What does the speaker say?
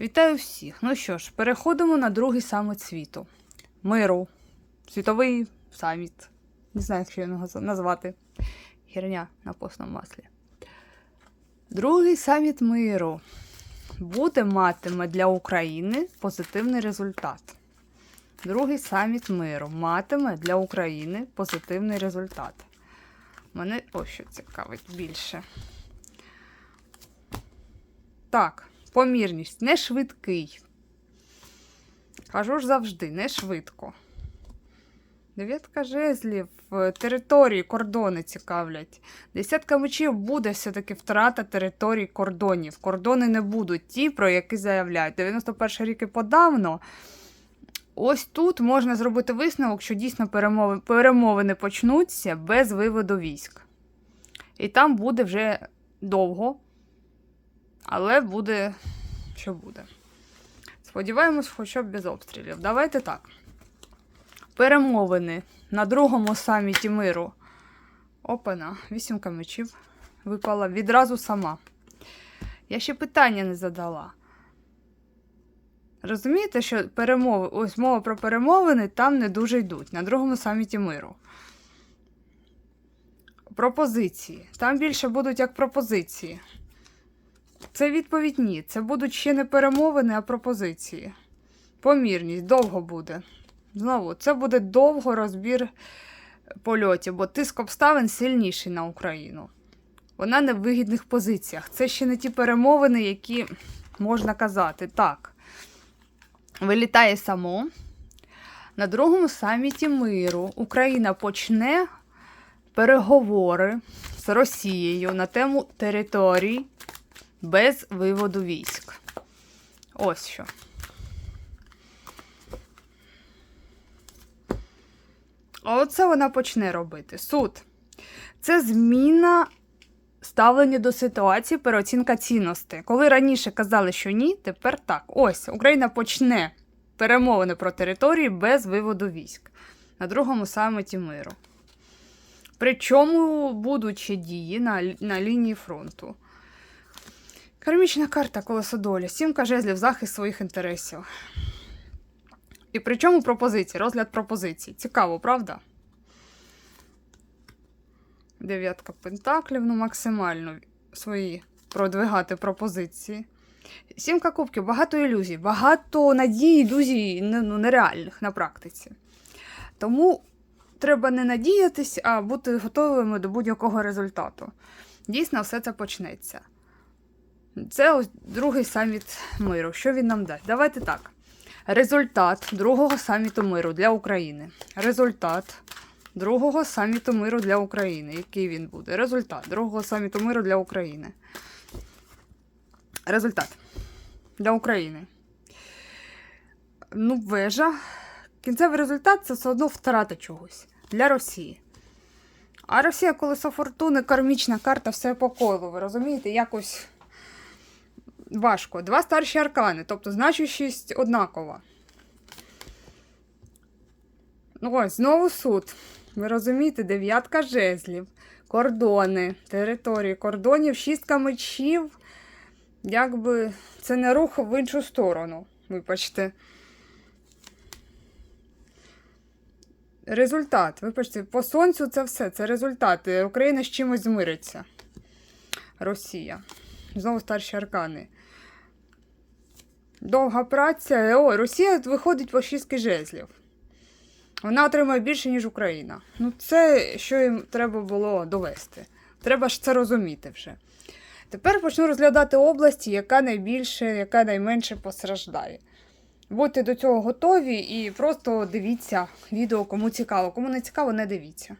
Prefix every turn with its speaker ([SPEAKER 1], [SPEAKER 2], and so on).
[SPEAKER 1] Вітаю всіх! Ну що ж, переходимо на другий саміт світу. Миру. Світовий саміт. Не знаю, як його назвати. Херня на постному маслі. Другий саміт миру буде матиме для України позитивний результат. Другий саміт миру матиме для України позитивний результат. Мене ось що цікавить більше. Так, помірність не швидкий. Кажу ж завжди, не швидко. Дев'ятка жезлів, е, території, кордони цікавлять. Десятка мечів буде все-таки втрата територій кордонів. Кордони не будуть ті, про які заявляють. 91 рік і подавно. Ось тут можна зробити висновок, що дійсно перемови, перемовини почнуться без виводу військ. І там буде вже довго, але буде, що буде. Сподіваємось, хоча б без обстрілів. Давайте так. Перемовини на другому саміті миру. Опана, вісімка мечів випала відразу сама. Я ще питання не задала. Розумієте, що перемови, ось мова про перемовини там не дуже йдуть на другому саміті миру. Пропозиції. Там більше будуть як пропозиції. Це відповідь ні. Це будуть ще не перемовини, а пропозиції. Помірність довго буде. Знову, це буде довго розбір польотів, бо тиск обставин сильніший на Україну. Вона не в вигідних позиціях. Це ще не ті перемовини, які можна казати. Так. Вилітає само. На другому саміті миру Україна почне переговори з Росією на тему територій без виводу військ. Ось що. Оце вона почне робити. Суд. Це зміна ставлення до ситуації, переоцінка цінностей. Коли раніше казали, що ні, тепер так. Ось Україна почне перемовини про території без виводу військ на другому саміті миру. Причому будуть дії на, на лінії фронту. Кармічна карта колесо долі. Сімка жезлів захист своїх інтересів. І причому пропозиції, розгляд пропозицій. Цікаво, правда? Дев'ятка пентаклів, ну максимально свої продвигати пропозиції. Сімка кубків, багато ілюзій, багато надій, ілюзій ну, нереальних на практиці. Тому треба не надіятись, а бути готовими до будь-якого результату. Дійсно, все це почнеться. Це ось другий саміт миру. Що він нам дасть? Давайте так. Результат другого саміту миру для України. Результат другого саміту миру для України. Який він буде? Результат другого саміту миру для України. Результат для України. Ну, вежа. Кінцевий результат це все одно втрата чогось для Росії. А Росія колесо фортуни, кармічна карта, все по колу. Ви розумієте? Якось важко. Два старші аркани, тобто значущість однакова. Ну ось, знову суд. Ви розумієте, дев'ятка жезлів, кордони, території кордонів, шістка мечів. Якби це не рух в іншу сторону. Вибачте. Результат. Вибачте, по сонцю це все. Це результат. Е, Україна з чимось змириться. Росія. Знову старші аркани. Довга праця. О, Росія виходить по шістки жезлів. Вона отримує більше, ніж Україна. Ну, це що їм треба було довести. Треба ж це розуміти вже. Тепер почну розглядати області, яка найбільше, яка найменше постраждає. Будьте до цього готові і просто дивіться відео, кому цікаво. Кому не цікаво, не дивіться.